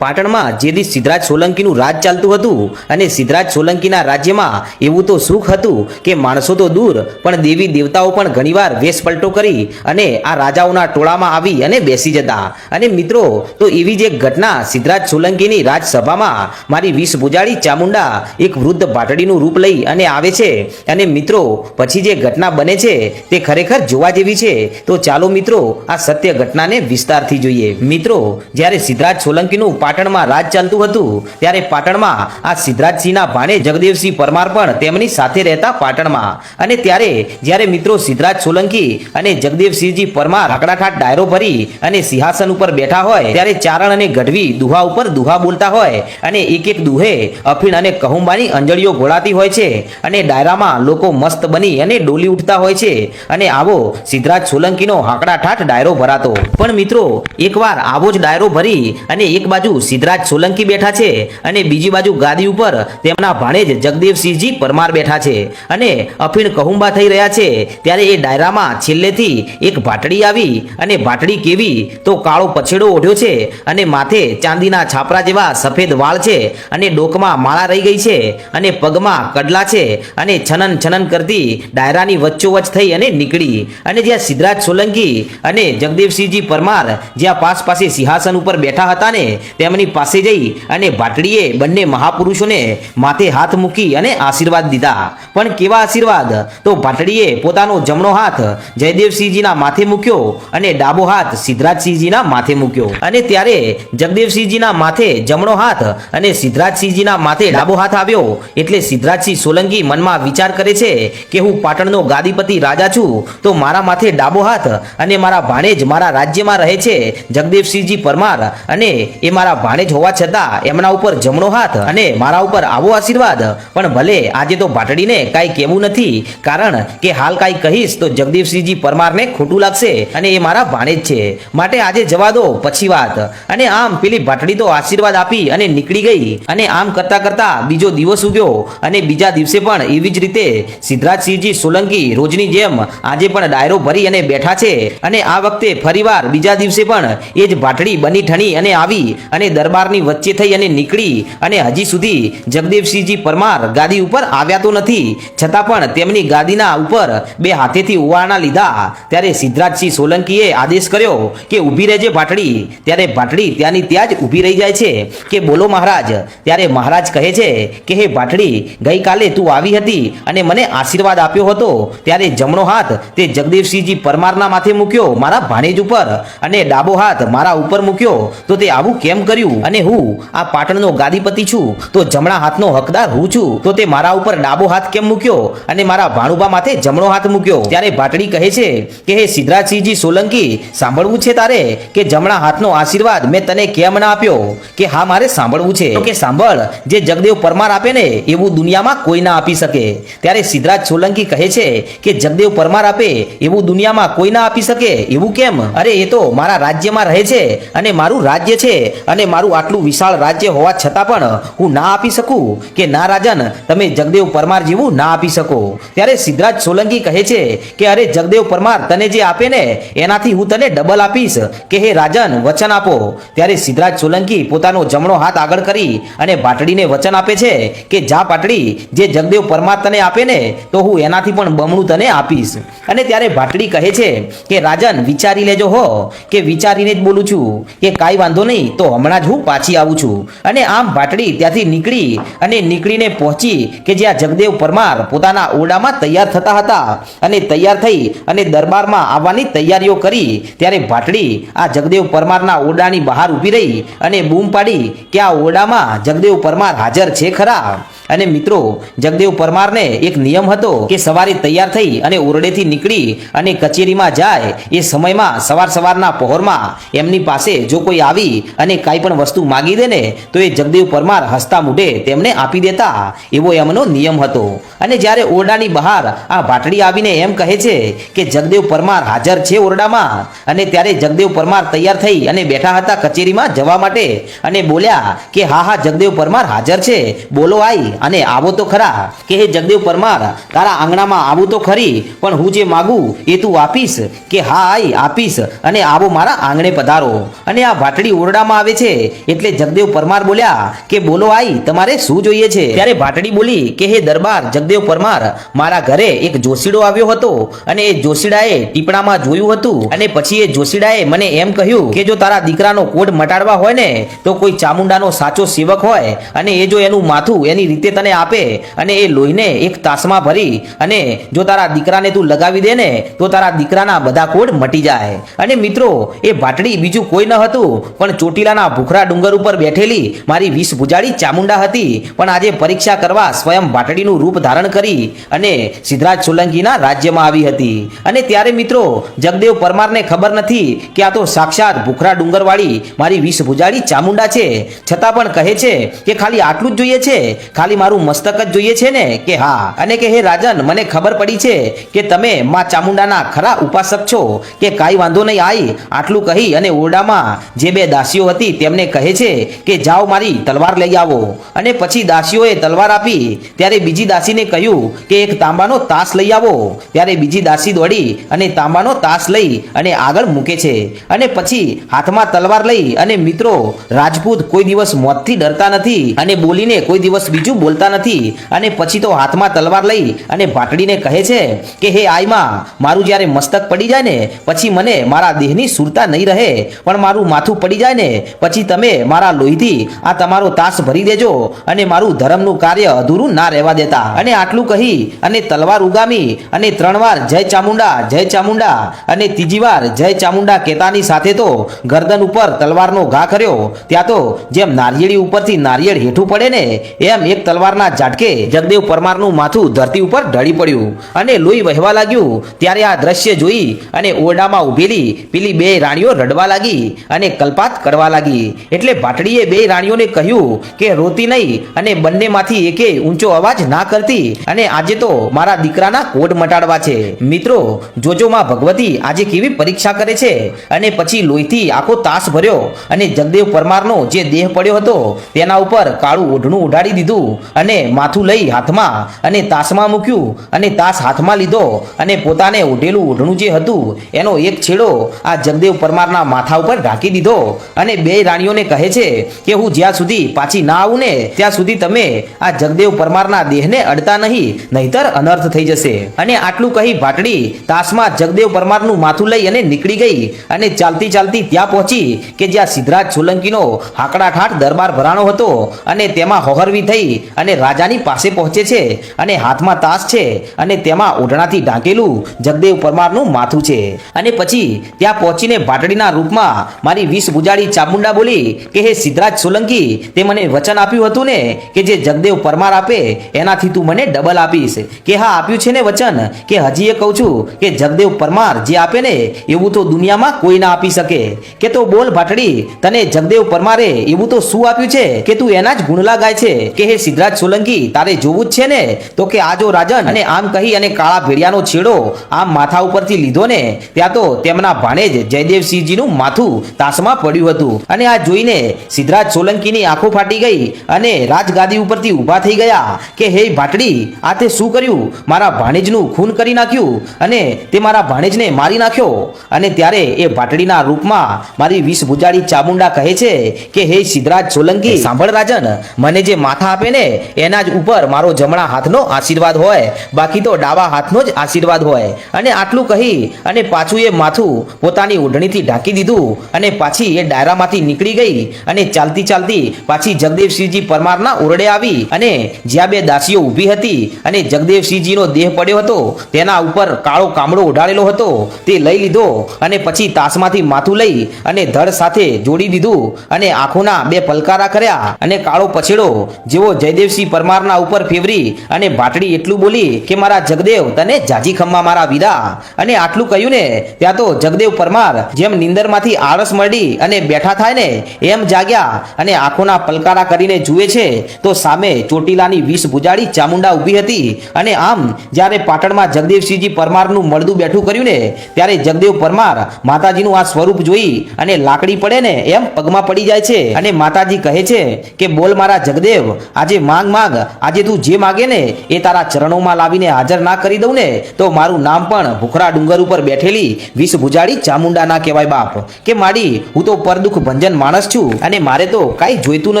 પાટણમાં જે સિદ્ધરાજ સોલંકીનું રાજ ચાલતું હતું અને સિદ્ધરાજ સોલંકીના રાજ્યમાં એવું તો સુખ હતું કે માણસો તો દૂર, પણ દેવી દેવતાઓ પણ ઘણીવાર વેશ પલટો કરી અને આ રાજાઓના ટોળામાં આવી અને બેસી જતા. અને મિત્રો, તો એવી જ એક ઘટના સિદ્ધરાજ સોલંકીની રાજસભામાં મારી વીસ ભુજાળી ચામુંડા એક વૃદ્ધ ભાટડીનું રૂપ લઈ અને આવે છે. અને મિત્રો, પછી જે ઘટના બને છે તે ખરેખર જોવા જેવી છે. તો ચાલો મિત્રો, આ સત્ય ઘટનાને વિસ્તારથી જોઈએ. મિત્રો, જ્યારે સિદ્ધરાજ સોલંકીનું પાટણમાં રાજ ચાલતું હતું, ત્યારે પાટણમાં આ સિદ્ધરાજસિંહના ભાણે જગદેવસિંહ પરમાર પણ તેમની સાથે રહેતા પાટણમાં. અને ત્યારે જ્યારે મિત્રો સિદ્ધરાજ સોલંકી અને જગદેવસિંહજી પરમાર આકડાઠાટ ડાયરો ભરી અને સિંહાસન ઉપર બેઠા હોય, ત્યારે ચારણ અને ગઢવી દુહા ઉપર દુહા બોલતા હોય અને એક એક દુહે અફીણ અને કહુંબાની અંજળીઓ ઘોળાતી હોય છે અને ડાયરામાં લોકો મસ્ત બની અને ડોલી ઉઠતા હોય છે અને આવો સિદ્ધરાજ સોલંકીનો હાકડાઠાટ ડાયરો ભરાતો. પણ મિત્રો, એકવાર આવો જ ડાયરો ભરી અને એક બાજુ સિદ્ધરાજ સોલંકી બેઠા છે અને બીજી બાજુ ગાદી ઉપર તેમના ભાણેજ જગદેવસિંહજી પરમાર બેઠા છે. અને અફીણ કહુંબા થઈ રહ્યા છે. ત્યારે એ ડાયરામાં છેલ્લેથી એક ભાટડી આવી અને ભાટડી કેવી તો કાળો પછેડો ઓઢ્યો છે અને માથે ચાંદીના છાપરા જેવા સફેદ વાળ છે અને ડોકમાં માળા રહી ગઈ છે અને પગમાં કડલા છે અને છનન છનન કરતી ડાયરાની વચ્ચોવચ થઈ અને નીકળી. અને જ્યાં સિદ્ધરાજ સોલંકી અને જગદેવસિંહજી પરમાર જ્યાં પાસ પાસે સિંહાસન ઉપર બેઠા હતા ને તેમની પાસે જઈ અને ભાટડીએ બંને મહાપુરુષોને માથે હાથ મૂકી અને આશીર્વાદ દીધા. પણ કેવા આશીર્વાદ? તો ભાટડીએ પોતાનો જમણો હાથ જયદેવસિંહજીના માથે મૂક્યો અને ડાબો હાથ સિદ્ધરાજસિંહજીના માથે મૂક્યો. અને ત્યારે જગદેવસિંહજીના માથે જમણો હાથ અને સિદ્ધરાજસિંહજીના માથે ડાબો હાથ આવ્યો. એટલે સિદ્ધરાજસિંહ સોલંકી મનમાં વિચાર કરે છે કે હું પાટણનો ગાદીપતિ રાજા છું, તો મારા માથે ડાબો હાથ અને મારા ભાણેજ મારા રાજ્યમાં રહે છે જગદેવસિંહજી પરમાર અને એ મારા ભાણેજ હોવા છતાં એમના ઉપર જમણો હાથ અને મારા ઉપર આવો આશીર્વાદ. પણ ભલે આજે તો ભાટડીને કાંઈ કહેવું નથી, કારણ કે હાલ કાંઈ કહીશ તો જગદીપસિંહજી પરમારને ખોટું લાગશે અને એ મારા ભાણેજ છે. માટે આજે જવા દો, પછી વાત. અને આમ પેલી ભાટડી તો આશીર્વાદ આપી અને નીકળી ગઈ. અને આમ કરતા કરતા બીજો દિવસ ઉગ્યો અને બીજા દિવસે પણ એવી જ રીતે સિદ્ધરાજસિંહજી સોલંકી રોજની જેમ આજે પણ ડાયરો ભરી અને બેઠા છે. અને આ વખતે ફરીવાર બીજા દિવસે પણ એ જ ભાટડી બની ઠણી અને આવી અને દરબારની વચ્ચે થઈ અને નીકળી અને હજી સુધી જગદેવસિંહજી પરમાર ગાદી ઉપર આવ્યા તો નથી. છતાં પણ તેમની ગાદીના ઉપર બે હાથેથી ઉવાળના લીધા. ત્યારે સિદ્ધરાજસિંહ સોલંકીએ આદેશ કર્યો કે ઊભી રહેજે ભાટડી. ત્યારે ભાટડી ત્યાંની ત્યાં જ ઊભી રહી જાય છે. કે બોલો મહારાજ, ત્યારે મહારાજ કહે છે કે, હે ભાટડી, ગઈકાલે તું આવી હતી અને મને આશીર્વાદ આપ્યો હતો. ત્યારે જમણો હાથ તે જગદેવસિંહજી પરમારના માથે મૂક્યો, મારા ભાણેજ ઉપર, અને ડાબો હાથ મારા ઉપર મૂક્યો. તો તે આવું કેમ કર્યું. અને હું આ પાટણનો ગાદીપતિ છું. તો જમણા હાથનો હકદાર હું છું. તો તે મારા ઉપર ડાબો હાથ કેમ મૂક્યો? અને મારા ભાણુબા માથે જમણો હાથ મૂક્યો. ત્યારે ભાટડી કહે છે કે, હે સિદ્ધરાજસિંહજી સોલંકી, સાંભળવું છે તારે કે જમણા હાથનો આશીર્વાદ મેં તને કેમ ના આપ્યો? કે હા, મારે સાંભળવું છે. કે સાંભળ, જે જગદેવ પરમાર આપે ને, એવું દુનિયામાં કોઈ ના આપી શકે. ત્યારે સિદ્ધરાજ સોલંકી કહે છે કે, જગદેવ પરમાર આપે, એવું દુનિયામાં કોઈ ના આપી શકે? એવું કેમ? અરે, એ તો મારા રાજ્યમાં રહે છે અને મારું રાજ્ય છે. અને મારું આટલું વિશાળ રાજ્ય હોવા છતાં પણ હું ના આપી શકું કે ના રાજન, તમે જગદેવ પરમાર જેવું ના આપી શકો. ત્યારે સિદ્ધરાજ સોલંકી કહે છે કે, અરે જગદેવ પરમાર, તને જે આપે ને, એનાથી હું તને ડબલ આપીશ. કે, હે રાજન, વચન આપો. ત્યારે સિદ્ધરાજ સોલંકી પોતાનો જમણો હાથ આગળ કરી અને પાટડીને વચન આપે છે કે, જા પાટડી જે જગદેવ પરમાર તને આપે ને, તો હું એનાથી પણ બમણું તને આપીશ. અને ત્યારે ભાટડી કહે છે કે, રાજન, વિચારી લેજો હો. કે, વિચારીને જ બોલું છું. કે, કાંઈ વાંધો નહીં, તો હમણાં જ હું પાછી આવું છું. અને આમ ભાટડી ત્યાંથી નીકળી અને નીકળીને પહોંચી કે જ્યાં જગદેવ પરમાર પોતાના ઓરડામાં તૈયાર થતા હતા અને તૈયાર થઈ અને દરબારમાં આવવાની તૈયારીઓ કરી, ત્યારે ભાટડી આ જગદેવ પરમારના ઓરડાની બહાર ઊભી રહી અને બૂમ પાડી કે આ ઓરડામાં જગદેવ પરમાર હાજર છે ખરા. અને મિત્રો, જગદેવ પરમારને એક નિયમ હતો કે સવારે તૈયાર થઈ અને ઓરડેથી નીકળી અને કચેરીમાં જાય. એ સમયમાં સવાર સવારના પહોરમાં એમની પાસે જો કોઈ આવી અને કાંઈ પણ વસ્તુ માગી દે ને તો એ જગદેવ પરમાર હસતા મૂઢે તેમને આપી દેતા. એવો એમનો નિયમ હતો. અને જ્યારે ઓરડાની બહાર આ ભાટડી આવીને એમ કહે છે કે જગદેવ પરમાર હાજર છે ઓરડામાં, અને ત્યારે જગદેવ પરમાર તૈયાર થઈ અને બેઠા હતા કચેરીમાં જવા માટે, અને બોલ્યા કે હા હા, જગદેવ પરમાર હાજર છે. બોલો આઈ. અને આવો તો ખરા કે હે જગદેવ પરમાર, તારા આંગણામાં આવું તો ખરી, પણ હું જે માગું એ તું આપીશ કે હા આઈ આપીશ અને આવો મારા આંગણે પધારો. અને આ ભાટડી ઓરડામાં આવે છે, એટલે જગદેવ પરમાર બોલ્યા કે બોલો આઈ, તમારે શું જોઈએ છે? ત્યારે ભાટડી બોલી કે હે દરબાર, જગદેવ પરમાર, મારા ઘરે એક જોશીડો આવ્યો હતો અને એ જોશીડાએ ટીપણામાં જોયું હતું. અને પછી એ જોશીડાએ મને એમ કહ્યું કે જો તારા દીકરાનો કોડ મટાડવા હોય ને, તો કોઈ ચામુંડાનો સાચો સેવક હોય અને એ જો એનું માથું એની રીતે તને આપે અને એ લોહીને એક તાસમાં ભરી અને જો તારા દીકરાને તું લગાવી દે ને, તો તારા દીકરાના બધા કોડ મટી જાય. અને મિત્રો, એ ભાટડી બીજું કોઈ ન હતું, પણ ચોટીલાના ભૂખરા ડુંગર ઉપર બેઠેલી મારી વીસ ભુજાડી ચામુંડા હતી. પણ આજે પરીક્ષા કરવા સ્વયં ભાટડીનું રૂપ ધારણ કરી અને સિદ્ધરાજ સોલંકીના રાજ્યમાં આવી હતી. અને ત્યારે મિત્રો, જગદેવ પરમારને ખબર નથી કે આ તો સાક્ષાત ભૂખરા ડુંગરવાળી મારી વીસ ભુજાડી ચામુંડા છે. છતાં પણ કહે છે કે ખાલી આટલું જ જોઈએ છે. ખાલી મારું મસ્તક જ જોઈએ છે ને? કે હા. અને કે હે રાજન, મને ખબર પડી છે કે તમે માં ચામુંડાના ખરા ઉપાસક છો. કે કાંઈ વાંધો નહીં આઈ. આટલું કહી અને ઓરડામાં જે બે દાસીઓ હતી તેમને કહે છે કે જાઓ મારી તલવાર લઈ આવો. અને પછી દાસીઓએ તલવાર આપી. ત્યારે બીજી દાસીને કહ્યું કે એક તાંબાનો તાસ લઈ આવો. ત્યારે બીજી દાસી દોડી અને તાંબાનો તાસ લઈ અને આગળ મૂકે છે. અને પછી હાથમાં તલવાર લઈ અને મિત્રો, રાજપૂત કોઈ દિવસ મોતથી ડરતા નથી અને બોલીને કોઈ દિવસ બીજું બોલતા નથી અને પછી તો હાથમાં તલવાર લઈ અને ભાટડીને કહે છે કે, હે આઈમાં, મારું જ્યારે મસ્તક પડી જાય ને, પછી મને મારા દેહની સુરતા નહીં રહે, પણ મારું માથું પડી જાય ને, પછી તમે મારા લોહીથી આ તમારો તાસ ભરી દેજો અને મારું ધર્મનું કાર્ય અધૂરું ના રહેવા દેતા. અને આટલું કહી અને તલવાર ઉગામી અને ત્રણ વાર, જય ચામુંડા જય ચામુંડા. અને ત્રીજી વાર, જય ચામુંડા કેતાની સાથે તો ગરદન ઉપર તલવારનો ઘા કર્યો, ત્યાં તો જેમ નારિયેળી ઉપરથી નારિયેળ હેઠું પડે ને, એમ એક તલવારના ઝાટકે જગદેવ પરમારનું માથું ધરતી ઉપર ઢળી પડ્યું અને લોહી વહેવા લાગ્યું. ત્યારે આ દ્રશ્ય જોઈ અને ઓરડામાં ઊભેલી પેલી બે રાણીઓ રડવા લાગી અને કલ્પાત કરવા લાગી. એટલે ભાટડીએ બે રાણીઓને કહ્યું કે, રોતી નહીં અને બંનેમાંથી એકે ઊંચો અવાજ ના કરતી અને આજે તો મારા દીકરાના કોડ મટાડવા છે. મિત્રો જોજો માં ભગવતી આજે કેવી પરીક્ષા કરે છે? અને પછી લોહીથી આખો તાસ ભર્યો અને જગદેવ પરમારનો જે દેહ પડ્યો હતો તેના ઉપર કાળું ઓઢણું ઉડાડી દીધું અને માથું લઈ હાથમાં અને તાસમાં મૂક્યું અને તાસ હાથમાં લીધો અને પોતાને ઓઢેલું ઓઢણું જે હતું, એનો એક છેડો આ જગદેવ પરમારના માથા ઉપર ઢાંકી દીધો. અને બે રાણીઓને કહે છે કે, હું જ્યાં સુધી પાછી ના આવું ને, ત્યાં સુધી તમે આ જગદેવ પરમારના દેહને અડતા નહીં, નહીતર અનર્થ થઈ જશે. અને આટલું કહી ભાટડી તાસમાં જગદેવ પરમારનું માથું લઈ અને નીકળી ગઈ. અને ચાલતી ચાલતી ત્યાં પહોંચી કે જ્યાં સિદ્ધરાજ સોલંકીનો હાકડા ઠાઠ દરબાર ભરાણો હતો અને તેમાં હોહરવી થઈ અને રાજાની પાસે પહોંચે છે અને હાથમાં તાસ છે અને તેમાં ઓઢણાથી ઢાંકેલું જગદેવ પરમારનું માથું છે. અને પછી ત્યાં પહોંચીને ભાટડીના રૂપમાં મારી વીસ ગુજાળી ચામુંડા બોલી કે, હે સિદ્ધરાજ સોલંકી, તે મને વચન આપ્યું હતું ને કે જે જગદેવ પરમાર આપે, એનાથી તું મને ડબલ આપીશ. કે હા, આપ્યું છે ને વચન? કે હજી એ કહું છું કે જગદેવ પરમાર જે આપે ને, એવું તો દુનિયામાં કોઈ ના આપી શકે. કે તો બોલ ભાટડી, તને જગદેવ પરમારે એવું તો શું આપ્યું છે? કે તું એના જ ગુણલા ગાય છે? કે, હે સિદ્ધરાજ સોલંકી તારે જોવું જ છે ને? તો કે આ જો રાજન અને આમ કહી અને કાળા ભેડિયાનો છેડો આમ માથા ઉપરથી લીધો ને ત્યાં તો તેમના ભાણેજ જયદેવસિંહજીનું માથું તાસમાં પડ્યું હતું. અને આ જોઈને સિદ્ધરાજ સોલંકીની આંખો ફાટી ગઈ અને રાજગાદી ઉપરથી ઊભા થઈ ગયા કે હે ભાટડી આ તે શું કર્યું? મારા ભાણેજનું ખૂન કરી નાખ્યું અને તે મારા ભાણેજને મારી નાખ્યો. અને ત્યારે એ ભાટડીના રૂપમાં મારી વીસ ભુજાળી ચામુંડા કહે છે કે હે સિદ્ધરાજ સોલંકી સાંભળ રાજન મને જે માથા આપે ને એના જ ઉપર મારો જમણા હાથનો આશીર્વાદ હોય, બાકી તો ડાબા હાથનો જ આશીર્વાદ હોય. અને આટલું કહી અને પાછું એ માથું પોતાની ઓઢણીથી ઢાંકી દીધું અને પાછી એ ડાયરામાંથી નીકળી ગઈ અને ચાલતી ચાલતી પાછી જગદેવસિંહજી પરમારના ઓરડે આવી અને જ્યાં બે દાસીઓ ઊભી હતી અને જગદેવસિંહજીનો દેહ પડ્યો હતો, તેના ઉપર કાળો કામડો ઓઢાડેલો હતો. તે લઈ લીધો અને પછી તાસમાંથી માથું લઈ અને ધડ સાથે જોડી દીધું અને આંખોના બે પલકારા કર્યા અને કાળો પછેડો જેવો જયદેવસિંહ પરમારના ઉપર ફેવરી અને ભાટડી એટલું બોલી કે, મારા જગદેવ, તને જાજી ખમ્મા મારા વિદા. અને આટલું કહ્યું ને, ત્યાં તો જગદેવ પરમાર જેમ નિંદરમાંથી આળસ મળી અને બેઠા થાય ને, એમ જાગ્યા અને આંખોના પલકારા કરીને જુએ છે, તો સામે ચોટીલાની વિષ ભુજાળી ચામુંડા ઊભી હતી. અને આમ, જ્યારે પાટણમાં જગદેવસિંહજી પરમારનું મળદું બેઠું કર્યું ને, ત્યારે જગદેવ પરમાર માતાજીનું આ સ્વરૂપ જોઈ અને લાકડી પડે ને, એમ પગમાં પડી જાય છે. અને માતાજી કહે છે કે, બોલ મારા જગદેવ, આજે માંગ માંગ, આજે તું જે માગે ને એ તારા ચરણોમાં લાવીને હાજર ના કરી દઉં ને, તો મારું નામ પણ ભૂખરા ડુંગર ઉપર બેઠેલી વિષ ભુજાડી ચામુંડા ના કહેવાય બાપ. કે માડી, હું તો પરદુખ ભંજન માણસ છું અને મારે તો કાંઈ જોઈતું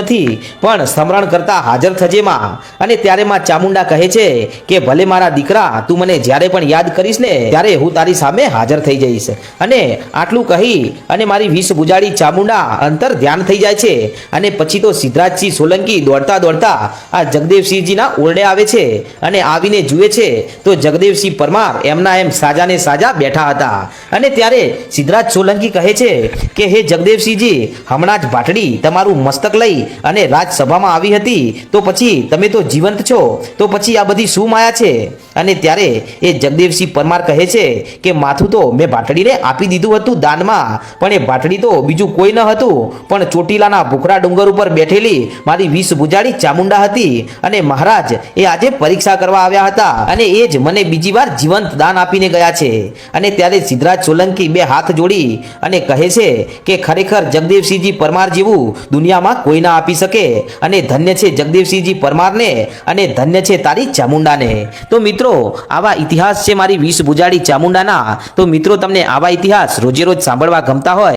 નથી, પણ સ્મરણ કરતા હાજર થજે માં. અને ત્યારે માં ચામુંડા કહે છે કે, ભલે મારા દીકરા, તું મને જ્યારે પણ યાદ કરીશ ને, ત્યારે હું તારી સામે હાજર થઈ જઈશ. અને આટલું કહી, અને મારી વિષ બુજાડી ચામુંડા અંતર ધ્યાન થઈ જાય છે. અને પછી તો સિદ્ધરાજસિંહ સોલંકી દોડતા દોડતા આ જગદેવસિંહજીના ઓરડે આવે છે અને આવીને જુએ છે, તો જગદેવસિંહ પરમાર એમના એમ સાજાને સાજા બેઠા હતા. અને ત્યારે સિદ્ધરાજ સોલંકી કહે છે કે, હે જગદેવસિંહજી, હમણાં જ ભાટડી તમારું મસ્તક લઈ અને રાજસભામાં આવી હતી, તો પછી તમે તો જીવંત છો, તો પછી આ બધી શું માયા છે? અને ત્યારે એ જગદેવસિંહ પરમાર કહે છે કે, માથું તો મેં ભાટડીને આપી દીધું હતું દાનમાં, પણ એ ભાટડી તો બીજું કોઈ ન હતું, પણ ચોટીલાના ભૂખરા ડુંગર ઉપર બેઠેલી મારી વીસ ભુજાડી ચામુંડા હતી અને મહારાજ એ આજે પરીક્ષા કરવા આવ્યા હતા અને એ જ મને બીજી વાર જીવંત દાન આપીને ગયા છે. અને ત્યારે સિદ્ધરાજ સોલંકી બે હાથ જોડી અને કહે છે કે ખરેખર જગદેવસિંહજી પરમાર જેવું દુનિયામાં કોઈ ના આપી શકે અને ધન્ય છે જગદેવસિંહજી પરમારને અને ધન્ય છે તારી ચામુંડાને. તો મિત્રો, આવા ઇતિહાસ છે મારી વીસ બુજાડી ચામુંડાના. તો મિત્રો, તમને આવા ઇતિહાસ રોજે રોજ સાંભળવા ગમતા હોય